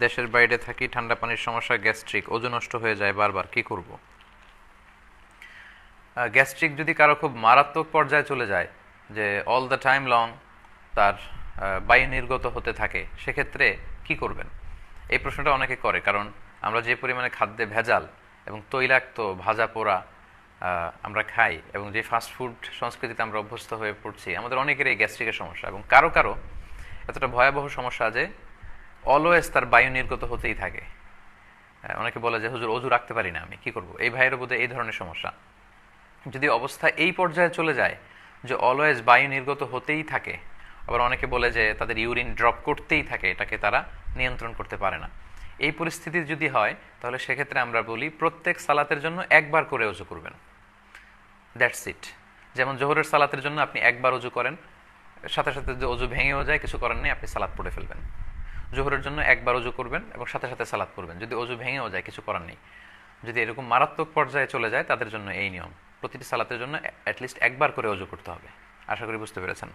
দেশের বাইরে থাকি, ঠান্ডা পানির সমস্যা, গ্যাস্ট্রিক, ওজন নষ্ট হয়ে যায় বারবার, কি করব? গ্যাস্ট্রিক যদি কারও খুব মারাত্মক পর্যায়ে চলে যায়, যে অল দ্য টাইম লং তার বায়ু নির্গত হতে থাকে, সেক্ষেত্রে কি করবেন? এই প্রশ্নটা অনেকে করে, কারণ আমরা যে পরিমাণে খাদ্যে ভেজাল এবং তৈলাক্ত, ভাজা পোড়া আমরা খাই এবং যে ফাস্টফুড সংস্কৃতিতে আমরা অভ্যস্ত হয়ে পড়ছি, আমাদের অনেকের এই গ্যাস্ট্রিকের সমস্যা এবং কারও কারও এতটা ভয়াবহ সমস্যা যে অলওয়েজ তার বায়ু নির্গত হতেই থাকে। অনেকে বলে যে, হুজুর, অজু রাখতে পারি না আমি, কি করব? এই ভাইয়ের বোধহয় এই ধরনের সমস্যা। যদি অবস্থা এই পর্যায়ে চলে যায় যে, অলওয়েজ বায়ু নির্গত হতেই থাকে, আবার অনেকে বলে যে, তাদের ইউরিন ড্রপ করতেই থাকে, এটাকে তারা নিয়ন্ত্রণ করতে পারে না। এই পরিস্থিতি যদি হয়, তাহলে সেক্ষেত্রে আমরা বলি প্রত্যেক সালাতের জন্য একবার করে অজু করবেন। দ্যাটস ইট যেমন জোহরের সালাতের জন্য আপনি একবার অজু করেন, সাথে সাথে যে অজু ভেঙেও যায়, কিছু করার নেই, আপনি সালাদ পড়ে ফেলবেন। জোহরের জন্য একবার অজু করবেন এবং সাথে সাথে সালাদ করবেন যদি অজু ভেঙেও যায়, কিছু করার নেই। যদি এরকম মারাত্মক পর্যায়ে চলে যায়, তাদের জন্য এই নিয়ম। প্রতিটি সালাতের জন্য অ্যাটলিস্ট একবার করে অজু করতে হবে। আশা করি বুঝতে পেরেছেন।